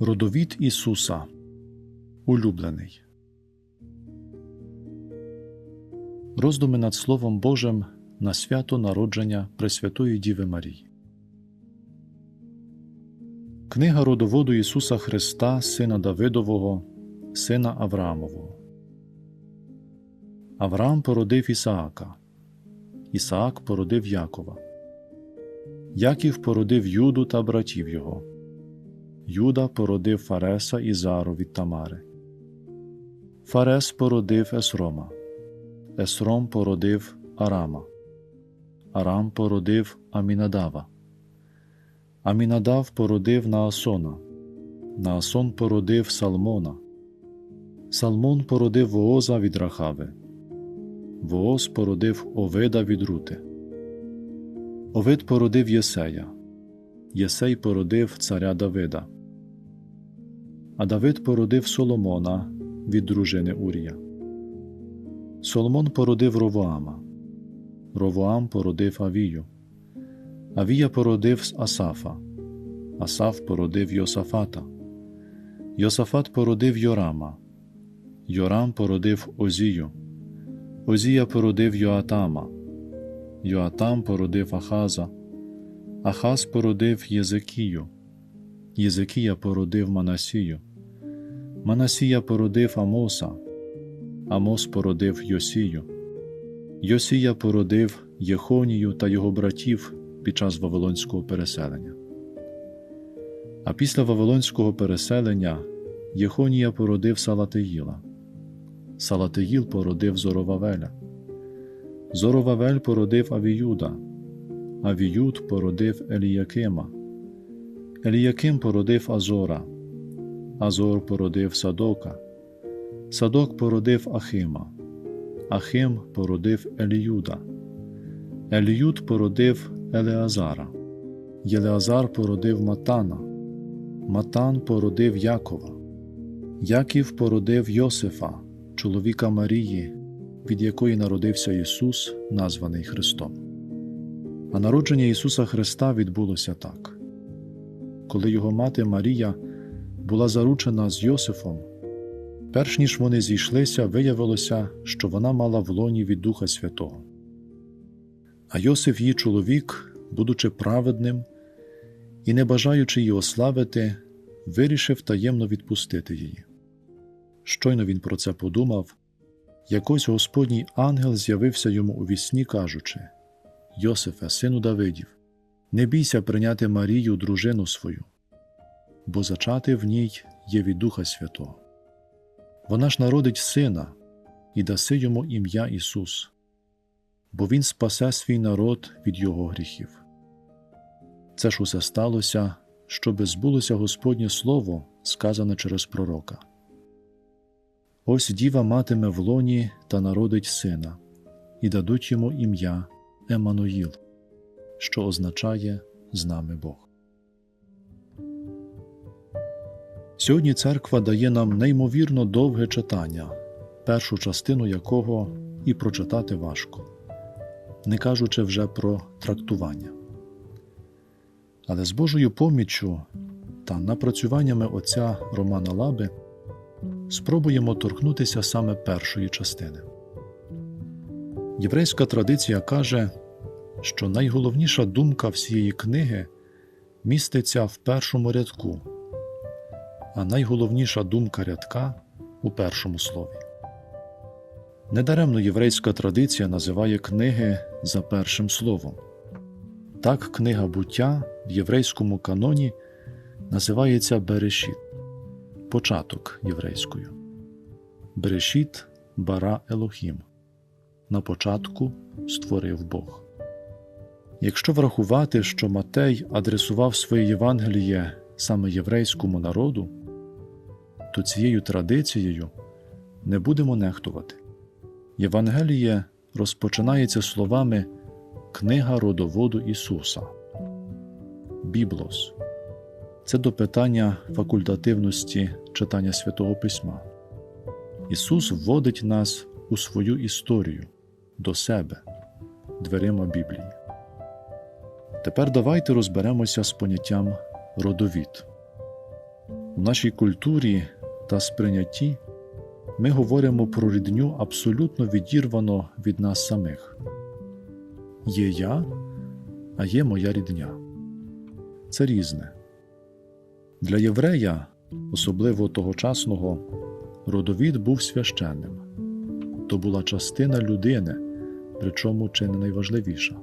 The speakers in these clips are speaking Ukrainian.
Родовід Ісуса Улюблений. Роздуми над Словом Божим на свято народження Пресвятої Діви Марії. Книга родоводу Ісуса Христа, Сина Давидового, Сина Авраамового. Авраам породив Ісаака. Ісаак породив Якова. Яків породив Юду та братів його. Юда породив Фареса і Зару від Тамари. Фарес породив Есрома. Есром породив Арама. Арам породив Амінадава. Амінадав породив Наасона. Наасон породив Салмона. Салмон породив Вооза від Рахави. Вооз породив Овида від Рути. Овид породив Єсея. Єсей породив царя Давида. А Давид породив Соломона від дружини Урія. Соломон породив Ровоама. Ровоам породив Авію. Авія породив Асафа. Асаф породив Йосафата. Йосафат породив Йорама. Йорам породив Озію. Озія породив Йоатама. Йоатам породив Ахаза. Ахаз породив Єзекію. Єзекія породив Манасію. Манасія породив Амоса. Амос породив Йосію. Йосія породив Єхонію та його братів під час Вавилонського переселення. А після Вавилонського переселення Єхонія породив Салатиїла. Салатиїл породив Зоровавеля. Зоровавель породив Авіюда. Авіюд породив Еліякима. Еліяким породив Азора. Азор породив Садока. Садок породив Ахима. Ахим породив Еліюда. Еліюд породив Елеазара. Єлеазар породив Матана. Матан породив Якова. Яків породив Йосифа, чоловіка Марії, від якої народився Ісус, названий Христом. А народження Ісуса Христа відбулося так. Коли його мати Марія була заручена з Йосифом, перш ніж вони зійшлися, виявилося, що вона мала в лоні від Духа Святого. А Йосиф, її чоловік, будучи праведним і не бажаючи її ославити, вирішив таємно відпустити її. Щойно він про це подумав, якось Господній ангел з'явився йому у вісні, кажучи Йосифе, сину Давидів, не бійся прийняти Марію, дружину свою, бо зачати в ній є від Духа Святого. Вона ж народить сина і даси йому ім'я Ісус, бо Він спасе свій народ від його гріхів. Це ж усе сталося, щоби збулося Господнє Слово, сказане через пророка. Ось діва матиме в лоні та народить сина, і дадуть йому ім'я Еммануїл, що означає з нами Бог. Сьогодні церква дає нам неймовірно довге читання, першу частину якого і прочитати важко, не кажучи вже про трактування. Але з Божою поміччю та напрацюваннями отця Романа Лаби спробуємо торкнутися саме першої частини. Єврейська традиція каже, що найголовніша думка всієї книги міститься в першому рядку, а найголовніша думка рядка у першому слові. Недаремно єврейська традиція називає книги за першим словом. Так, книга буття в єврейському каноні називається Берешіт, початок єврейською. Берешіт бара Елохім. На початку створив Бог. Якщо врахувати, що Матей адресував своє Євангеліє саме єврейському народу, то цією традицією не будемо нехтувати. Євангеліє розпочинається словами Книга родоводу Ісуса. Біблос це до питання факультативності читання Святого Письма. Ісус вводить нас у свою історію до себе дверима Біблії. Тепер давайте розберемося з поняттям родовід. У нашій культурі та сприйнятті ми говоримо про рідню абсолютно відірвано від нас самих. Є я, а є моя рідня. Це різне. Для єврея, особливо тогочасного, родовід був священним. То була частина людини, причому чи не найважливіша.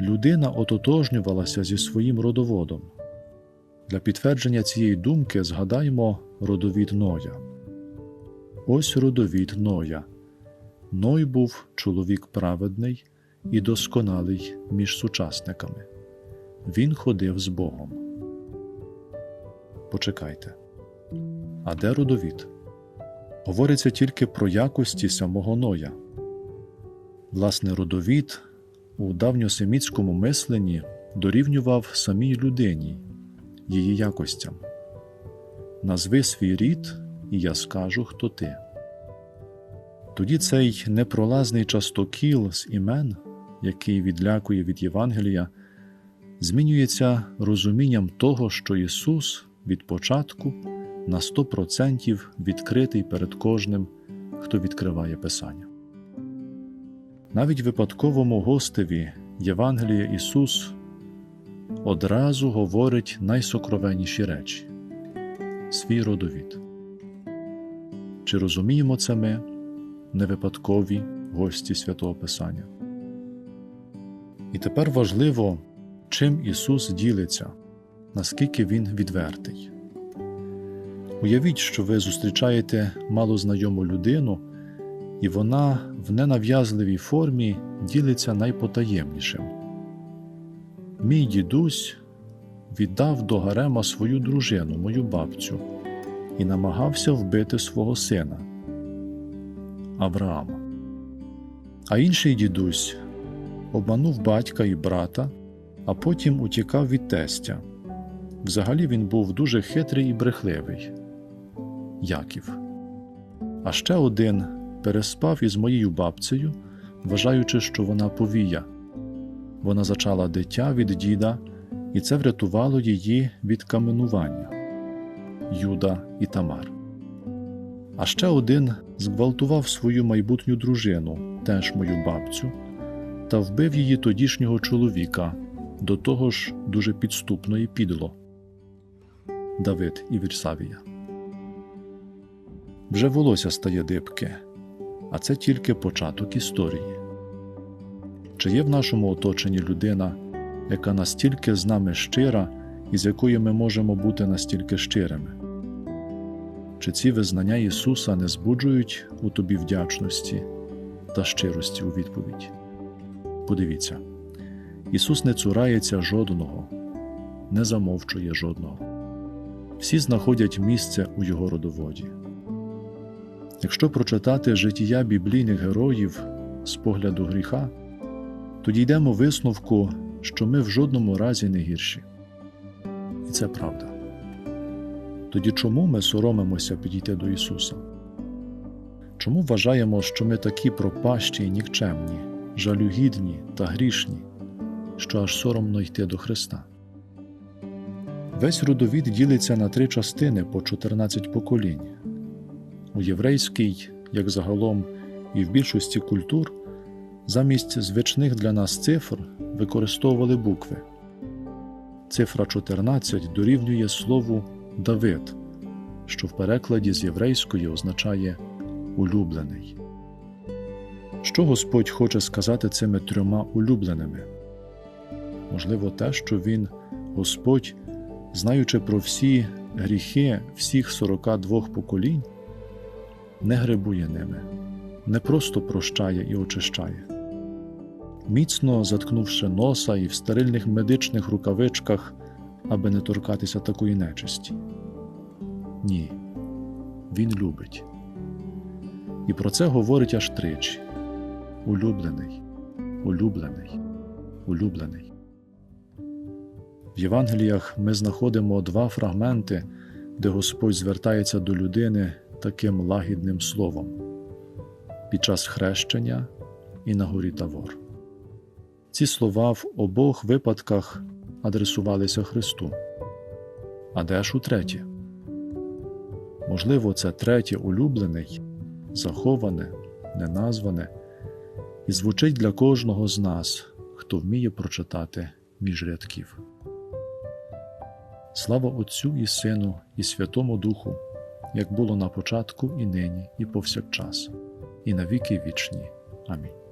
Людина ототожнювалася зі своїм родоводом. Для підтвердження цієї думки згадаймо родовід Ноя. Ось родовід Ноя. Ной був чоловік праведний і досконалий між сучасниками. Він ходив з Богом. Почекайте. А де родовід? Говориться тільки про якості самого Ноя. Власне, родовід у давньосемітському мисленні дорівнював самій людині, її якостям. Назви свій рід, і я скажу, хто ти. Тоді цей непролазний частокіл з імен, який відлякує від Євангелія, змінюється розумінням того, що Ісус від початку на 100% відкритий перед кожним, хто відкриває Писання. Навіть випадковому гостеві Євангелія Ісус одразу говорить найсокровенніші речі свій родовід. Чи розуміємо це ми, невипадкові гості святого Писання? І тепер важливо, чим Ісус ділиться, наскільки Він відвертий. Уявіть, що ви зустрічаєте малознайому людину, і вона в ненав'язливій формі ділиться найпотаємнішим. Мій дідусь віддав до гарема свою дружину, мою бабцю, і намагався вбити свого сина Авраама. А інший дідусь обманув батька і брата, а потім утікав від тестя. Взагалі він був дуже хитрий і брехливий. Яків. А ще один переспав із моєю бабцею, вважаючи, що вона повія. Вона зачала дитя від діда, і це врятувало її від каменування Юда і Тамар. А ще один зґвалтував свою майбутню дружину, теж мою бабцю, та вбив її тодішнього чоловіка, до того ж дуже підступно і підло. Давид і Вірсавія. Вже волосся стає дибке, а це тільки початок історії. Чи є в нашому оточенні людина, яка настільки з нами щира і з якою ми можемо бути настільки щирими? Чи ці визнання Ісуса не збуджують у тобі вдячності та щирості у відповідь? Подивіться, Ісус не цурається жодного, не замовчує жодного. Всі знаходять місце у Його родоводі. Якщо прочитати життя біблійних героїв з погляду гріха, то дійдемо висновку, що ми в жодному разі не гірші. І це правда. Тоді чому ми соромимося підійти до Ісуса? Чому вважаємо, що ми такі пропащі і нікчемні, жалюгідні та грішні, що аж соромно йти до Христа? Весь родовід ділиться на три частини по 14 поколінь. У єврейській, як загалом і в більшості культур, замість звичних для нас цифр використовували букви. Цифра 14 дорівнює слову Давид, що в перекладі з єврейської означає улюблений. Що Господь хоче сказати цими трьома улюбленими? Можливо, те, що Він, Господь, знаючи про всі гріхи всіх 42 поколінь, не грибує ними, не просто прощає і очищає. Міцно заткнувши носа і в стерильних медичних рукавичках, аби не торкатися такої нечисті. Ні, він любить. І про це говорить аж тричі: улюблений, улюблений, улюблений. В Євангеліях ми знаходимо два фрагменти, де Господь звертається до людини таким лагідним словом під час хрещення і на горі Тавор. Ці слова в обох випадках адресувалися Христу. А де ж утретє? Можливо, це третє улюблений, заховане, неназване, і звучить для кожного з нас, хто вміє прочитати між рядків. Слава Отцю і Сину, і Святому Духу, як було на початку, і нині, і повсякчас, і на віки вічні. Амінь.